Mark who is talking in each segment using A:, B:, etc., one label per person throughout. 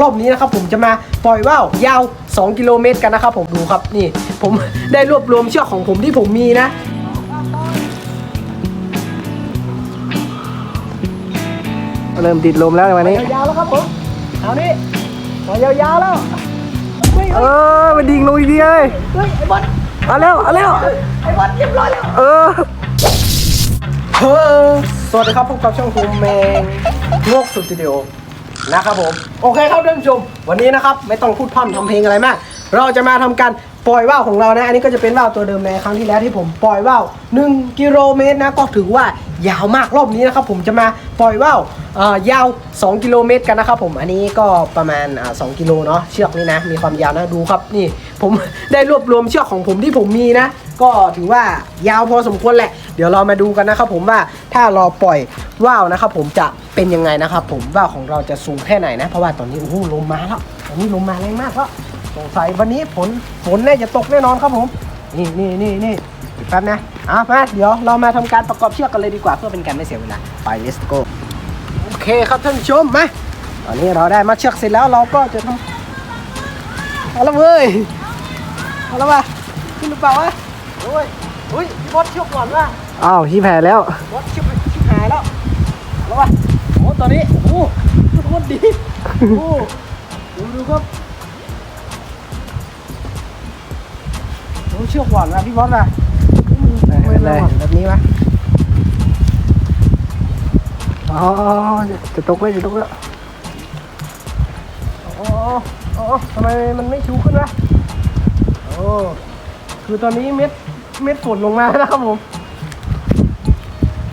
A: รอบนี้นะครับผมจะมาปล่อยว่าวยาว 2 กิโลเมตรกันนะครับผมดูครับนี่ ผมได้รวบรวมเชือกของผมที่ผมมีนะ
B: เริ่มติดลมแล้วในวันนี้
A: ยาวๆแล้วครับผมเอานี่ปล่อยยาวๆแล้วเฮ้ย
B: เออมันดิ่งลงอีกทีเลย
A: เฮ้ยไอ้บอล
B: เอาแล้วเอาแล้ว
A: ไอ้บอลเรียบร้อยแล้ว
B: เออ
A: เฮ้อสวัสดีครับพบกับช่องภูมิแมงโลกสตูดิโอ นะครับผมโอเคครับท่านผู้ชม วันนี้นะครับไม่ต้องพูดพร่ำทำเพลงอะไรมาก เราจะมาทำการปล่อยว่าวของเรานะ อันนี้ก็จะเป็นว่าวตัวเดิมในครั้งที่แล้วที่ผมปล่อยว่าว1กิโลเมตรนะก็ถือว่ายาวมากรอบนี้นะครับผมจะมาปล่อยว่าวยาว 2 กิโลเมตรกันนะครับผมอันนี้ก็ประมาณอ่า2กิโลเนาะเชือกนี่นะ มีความยาวนะดูครับนี่ ผมได้รวบรวมเชือกของผมที่ผมมีนะ ก็ถือว่ายาวพอสมควรแหละ เดี๋ยวเรามาดูกันนะครับผมว่าถ้าเราปล่อยว่าวนะครับผมจะเป็นยังไงนะครับผมว่าวของเราจะสูงแค่ไหนนะ เพราะว่าตอนนี้โอ้โหลมมาแล้วตอนนี้ลมมาแรงมากแล้วสงสัยวันนี้ฝนฝนน่าจะตกแน่นอนครับผม นี่นี่นี่นี่แป๊บนะอะมาเดี๋ยวเรามาทำการประกอบเชือกกันเลยดีกว่าเพื่อเป็นการไม่เสียเวลาไป let's go โอเคครับท่านผู้ชมมาตอนนี้เราได้มัดเชือกเสร็จแล้วเราก็จะทำเอาละเว้ยเอาละวะขึ้นหรือเปล่าวะ โอ้ยอุ้ยพี่บอสเชือกก่อนว่ะ
B: อ้าวที่แผ่แล้ว
A: บอสเชือกชิบหายแล้วเอาละวะโอ้ตอนนี้โอ้ทุกคนดีโอ้ดูดูครับโอ้เชือกก่อนว่ะพี่บอสว่ะ
B: ไม่เป็นไร
A: แบบนี้วะ
B: อ๋อจะตกแล้วจะตกแล้ว
A: โอ้โอ้ทำไมมันไม่ชูขึ้นวะโอ้คือตอนนี้เม็ด เม็ดฝนลงมานะครับผม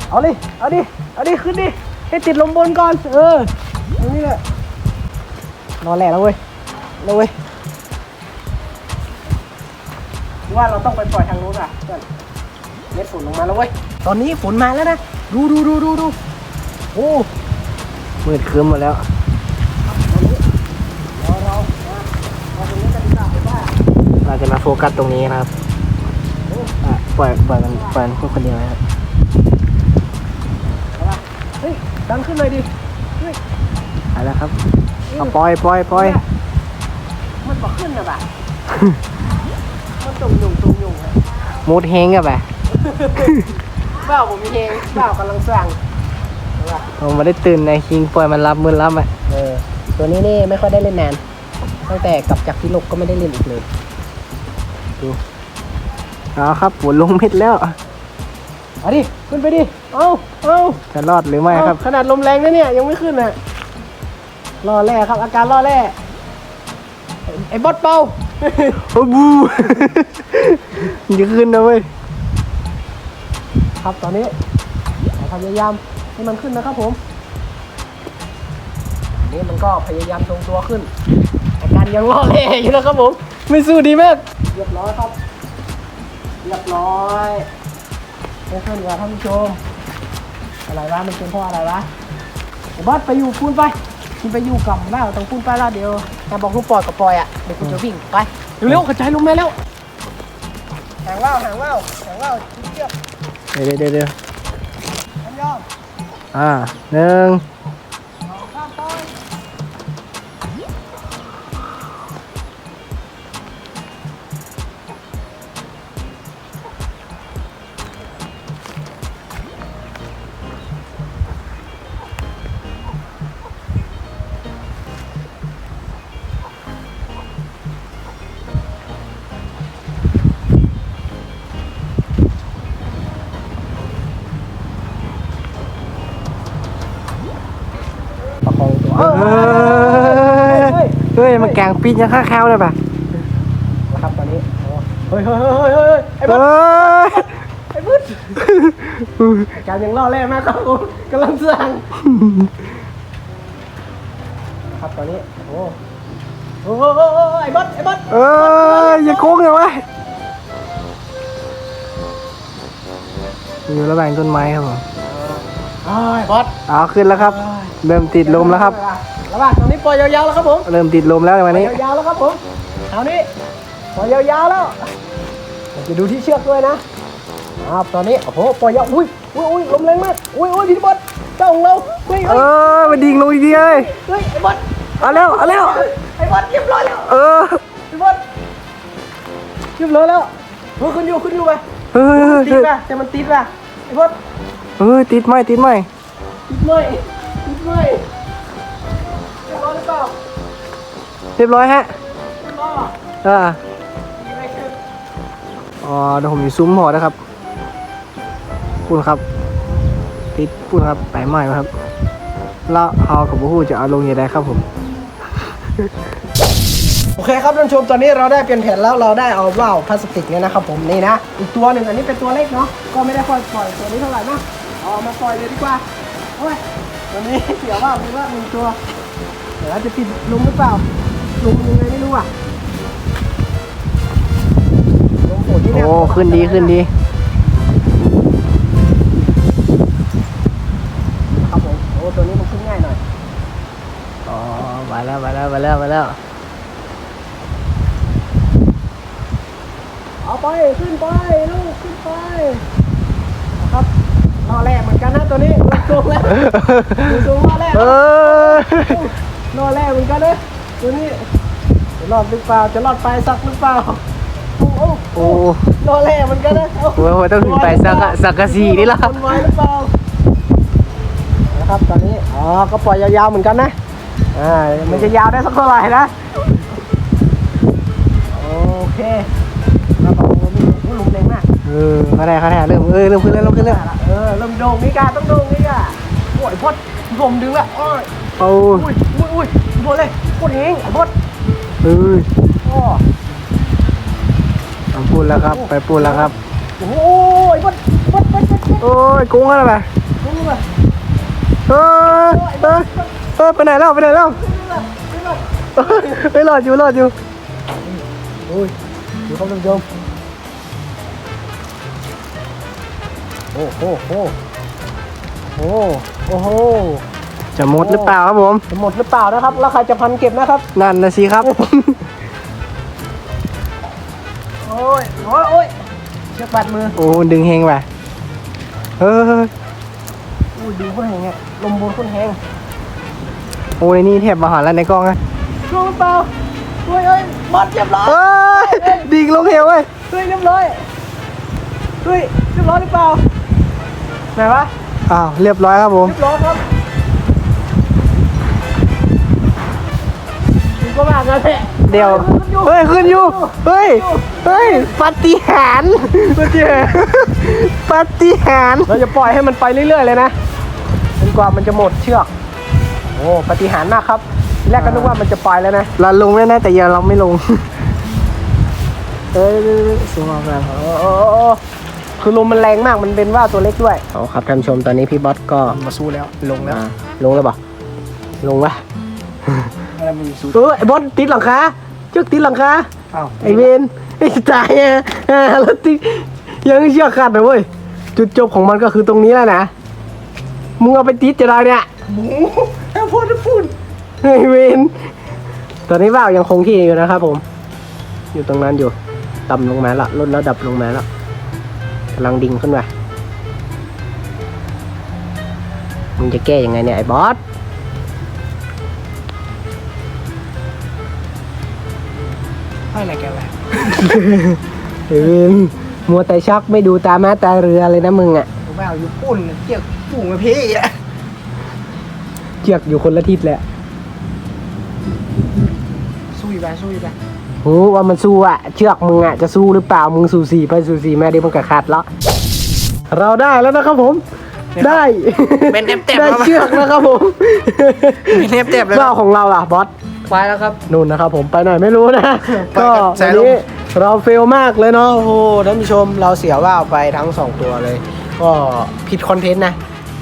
A: เอาดิ เอาดิ เอาดิ ขึ้นดิ ให้ติดลมบนก่อน เออตรงนี้แหละ นอนแหละแล้วเว้ยแล้วเว้ยว่าเราต้องไปปล่อยทางโน้นอะเพื่อนเม็ดฝนลงมาแล้วเว้ย ตอนนี้ฝนมาแล้วนะ ดูดูดูดูดูโอ้
B: มืดครึ้มมดแล้ว
A: เราเราเราตรงนี้กันดีกว่าผมา
B: จะมาโฟกัสตรงนี้นะครับ ปล่อยปล่อยมันปล่อยมันคนเดียวนะครับ
A: เอาล่ะเฮ้ยดันขึ้นเลยดิเฮ้ย
B: ไปแล้วครับเอาปล่อยปล่อยปล่อย
A: มันบอกขึ้นนะบ่ะมันตุ่มยุงตุ่มยุงอะ
B: มูดเฮงกันไป
A: บ้าวผมมีเองบ้าวกำลังสั่งเอาล่ะ
B: ผมไม่ได้ตื่นในคิงปล่อยมันรับมือรับอะ
A: เออตัวนี้นี่ไม่ค่อยได้เล่นนานตั้งแต่กลับจากพิลกก็ไม่ได้เล่นอีกเลย
B: เอาครับฝนลงเม็ดแล้ว
A: เอาดิ ขึ้นไปดิ เอาเอา
B: จะรอดหรือไม่ครับ
A: เอาขนาดลมแรงนะเนี่ยยังไม่ขึ้นอะรอแร่ครับ อาการรอแร่ไอ้ไอ้บอสเป่า
B: โอ้บูมันจะขึ้นนะเว้ย
A: ครับตอนนี้เราพยายามให้มันขึ้นนะครับผมอันนี้มันก็พยายามทรงตัวขึ้น อาการยังล่อแร่อยู่นะครับผม
B: ไม่สู้ดีมาก
A: เรียบร้อยครับ เรียบร้อยไม่ขึ้นกับท่านผู้ชม อะไรวะมันเป็นเพราะอะไรวะไอ้บอสไปอยู่พูนไปคุณไปอยู่กับบ้าต้องพูนไปแล้วเดี๋ยวแต่บอกลูกปล่อยกับปล่อยอะเดี๋ยวคุณจะวิ่งไปเร็วๆกระจายลงมาแล้วหางว่าวหางว่าวหางว่าวชิ้นเชือก
B: เดี๋ยวเดี๋ยวเดี๋ยว
A: พร้อมยอม
B: อ่าหนึ่ง
A: มั
B: นแกงปีนยังข้าแคล้วเลยป่ะ
A: นะครับตอนนี้เฮ้ยเฮ้ยเฮ้ยเฮ้ยเฮ้ยไอ้บอส
B: เฮ้ย
A: ไอ้บึ้ดการยังล่อแร่มากครับผมกำลังเสื่องครับตอนนี้โอ้โหโอ้โหไอ้บอสไอ้บอส
B: เอ้ยอย่าโค้งเลยวะอยู่ระหว่างต้นไม้ครับผม
A: ไอ้บอส
B: เอาขึ้นแล้วครับ เริ่มติดลมแล้วครับ
A: ระหว่างตรงนี้ปล่อยยาวๆแล้วครับผม
B: เริ่มติดลมแล้วใน
A: ป
B: วัน
A: ล่อย
B: นี้
A: ยาวๆแล้วครับผมเอานี้ปล่อยยาวๆแล้วจะดูที่เชือกด้วยนะครับตอนนี้โอ้โหปล่อยยาวอุ้ยอุ้ยอุ้ยลมแรงมากอุ้ยอุ้ยพี่บอสเจ้าของเราเฮ้ย
B: เอ
A: เฮ้ย
B: อมันดิ่งลงอีกทีเลย
A: เฮ้ยไอ้บอส
B: เอาเร็วเอาเร็ว
A: ไอ้บอสเรียบร้อยแล้ว
B: เออ
A: ไอ้บอสเรียบร้อยแล้วโอ้ขึ้นอยู่ขึ้นอยู่ไป
B: เออ
A: ติดป่ะแต่มันติดป่ะไอ้บอส
B: เออติดไหมติดไหม
A: ติดไหมติดไหม เรียบร้อย
B: ฮะ
A: เออ
B: อ๋อเดี๋ยวผมอยู่ซุ้มหอนะครับพูดครับติดพูดครับไปไหมครับแล้วเอากับผู้จะเอาลงยังไงครับผม
A: โอเคครับท่านชมตอนนี้เราได้เปลี่ยนแผนแล้วเราได้เอาว่าวพลาสติกเนี่ยนะครับผมนี่นะอีกตัวหนึ่งอันนี้เป็นตัวเล็กเนาะก็ไม่ได้ค่อยปล่อยตัวนี้เท่าไหร่นะเอามาปล่อยเลยดีกว่าโอ้ยตัวนี้เสียว่าวเป็นว่าหนึ่งตัวเดี๋ยวจะติดลุมหรือเปล่า ลุมยังไงไม่รู้อะลมฝนที่เนี่ย
B: โอ้ขึ้นดีขึ้นดี
A: ครับผมโอ้ตัวนี้มันขึ้นง่ายหน่อย
B: อ๋อมาแล้วมาแล้วมาแล้วมาแล้ว
A: เอาไปขึ้นไปลูกขึ้นไปนะครับรอแรกเหมือนกันนะตัวนี้ลงสูงแล้วลงสูงรอแรก
B: เออ
A: รอแรกเหมือนกันนะ ตัวนี้จะรอดหรือเปล่าจะรอดปลายสักหรือเปล่าโอ้โห
B: โอ้
A: รอแรกเหมือนกันนะเา
B: โหต้องขึ้นไปสักอะสักกะสีนี่ละ
A: คนไวหรือเปล่านะครับตอนนี้อ๋อก็ปล่อยยาวๆเหมือนกันนะอ่ามันจะยาวได้สักเท่าไหร่นะโอเคแล้วก็มีโอ้หลุมแรงมาก
B: เออเขาได้เขาได้เริ่มเออเริ่มขึ้นแล้วเริ่มขึ้นแล้ว
A: เออเริ่มโด่งนี่กาต้องโด่งนี่กาโอ้ยพอดผมดึงละโอ้ย
B: เอา
A: อุ้ยอุ้ยอุ้ย โดเลยโคตรเฮงไอ้พอด
B: เออ
A: โอ้
B: เอาพูดแล้วครับ ไปพูดแล้วครับ
A: โอ้ยพดพดพดพดพอด
B: โอ้ยกุ้งอะไรไป
A: ดึงเลย
B: เออเออเออไปไหนแล้วไปไหนแล้ว
A: ดึงเลยดึงเลย
B: ไปรอดอยู่รอดอยู่
A: โอ้ยดูเขาท่านผู้ชมโอ้โหโอ้โหโอ้โห
B: จะหมดหรือเปล่าครับผม
A: จะหมดหรือเปล่านะครับ แล้วใครจะพันเก็บนะครับ
B: นั่นนะสิครับ
A: โอ้ยโอ้ยโอ้ยเชือกบาดมือ
B: โอ้ดึงเฮงไปเออ
A: อุ้ยดูคนแหงอะลมบนคนแหง
B: โอ้ในนี่แทบมาหาแล้วในกล้องอะ
A: ช่วงหรือเปล่าเฮ้ยเฮ้ยบอดเรียบร้อย
B: เอ้ยดิ่งลงเหวเว้ย
A: เฮ้ยเรียบร้อยเฮ้ยเรียบร้อยหรือเปล่าไหนวะ
B: อ้าวเรียบร้อยครับผม
A: เรียบร้อยครับ ก็มากันแหละ
B: เดี๋ยว เฮ้ย ขึ้นอยู่ เฮ้ย เฮ้ย ปาฏิหาริย์ปาฏิหาริย์ปาฏิหาริย์
A: เราจะปล่อยให้มันไปเรื่อย ๆ เลยนะจนกว่ามันจะหมดเชือก โอ้ปฏิหารย์มากครับทีแรกก็นึกว่ามันจะปล่อยแล้วนะ
B: เราลงแน่ๆแต่ยังเราไม่ลง เอ้ยสูงออกแล้ว
A: โอ้โอ้โอ้โอ้คือลมมันแรงมากมันเป็นว่าตัวเล็กด้วยเอาครับท่านผู้ชมตอนนี้พี่บอสก็
B: มาสู้แล้วลงแล้ว
A: อ่าลงแล้วบ่ลงวะ
B: อะไรมันสู้
A: เออไอ้บอสติดหลังคาเชือกติดหลังคา
B: อ้าว
A: ไอเวนไอ้ตายอะอ่าแล้วติดยังเชือกขาดนะเว้ยจุดจบของมันก็คือตรงนี้แล้วนะมึงเอาไปติดจะได้เนี่ยหมูแอพูดพูดไอเวนตอนนี้ว่าวยังคงที่อยู่นะครับผม อยู่ตรงนั้นอยู่ต่ำลงมาละลดระดับลงมาแล้วกำลังดิ่งขึ้นไปมึงจะแก้ยังไงเนี่ยไอ้บอสะเห็นมัวแต่ชักไม่ดูตาม้าตาเรือเลยนะมึงอะ
B: ผมว่าอยู่ปุ่นเกี่ยวปุ่งกับพี่อะ
A: เชือกอยู่คนละทิศแหละ
B: สู้อีกไปสู้อีกไป
A: โอ้ว่ามันสู้อะ เชือกมึงอะจะสู้หรือเปล่ามึงสู้สีไปสู้สีแม่เดี๋ยวมันก็ขาดแล้วเราได้แล้วนะครับผม ได้
B: เป็นเต็มเต็ม
A: ได้
B: แล้ว
A: เชือกแล้วครับผม
B: เป็นเต็มเต็มเลย
A: ว่าวของเราอะบอส
B: ไปแล้วครับ
A: นู่นนะครับผมไปหน่อยไม่รู้นะ
B: ไป
A: ก็
B: กับสา
A: วั
B: ย
A: น
B: ลม
A: นี้เราเฟลมากเลยเนาะโอ้โหท่านผู้ชมเราเสียว่าวไปทั้งสองตัวเลย ก็ผิดคอนเทนต์นะ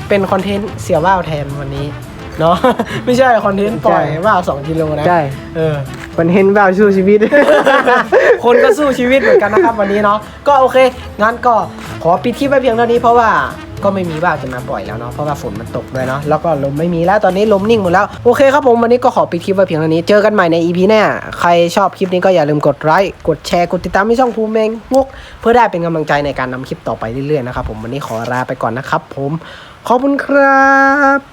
A: เป็นคอนเทนต์เสียว่าวแทนวันนี้เนาะ ไม่ใช่คอนเทนต์ปล่อยว่าวสองกิโลนะ
B: ใช่
A: เออ
B: มันเห็นแบบสู้ชีวิต
A: คนก็สู้ชีวิตเหมือนกันนะครับวันนี้เนาะก็โอเค งั้นก็ขอปิดคลิปไว้เพียงเท่านี้เพราะว่า ก็ไม่มีว่าจะมาปล่อยแล้วเนาะเพราะว่าฝนมันตกด้วยเนาะแล้วก็ลมไม่มีแล้วตอนนี้ลมนิ่งหมดแล้วโอเคครับผมวันนี้ก็ขอปิดคลิปไว้เพียงเท่านี้เจอกันใหม่ใน EP หน้าใครชอบคลิปนี้ก็อย่าลืมกดไลค์กดแชร์กดติดตามที่ช่องภูมิเมงงกเพื่อได้เป็นกำลังใจในการนำคลิปต่อไปเรื่อยๆนะครับผมวันนี้ขอลาไปก่อนนะครับผมขอบคุณครับ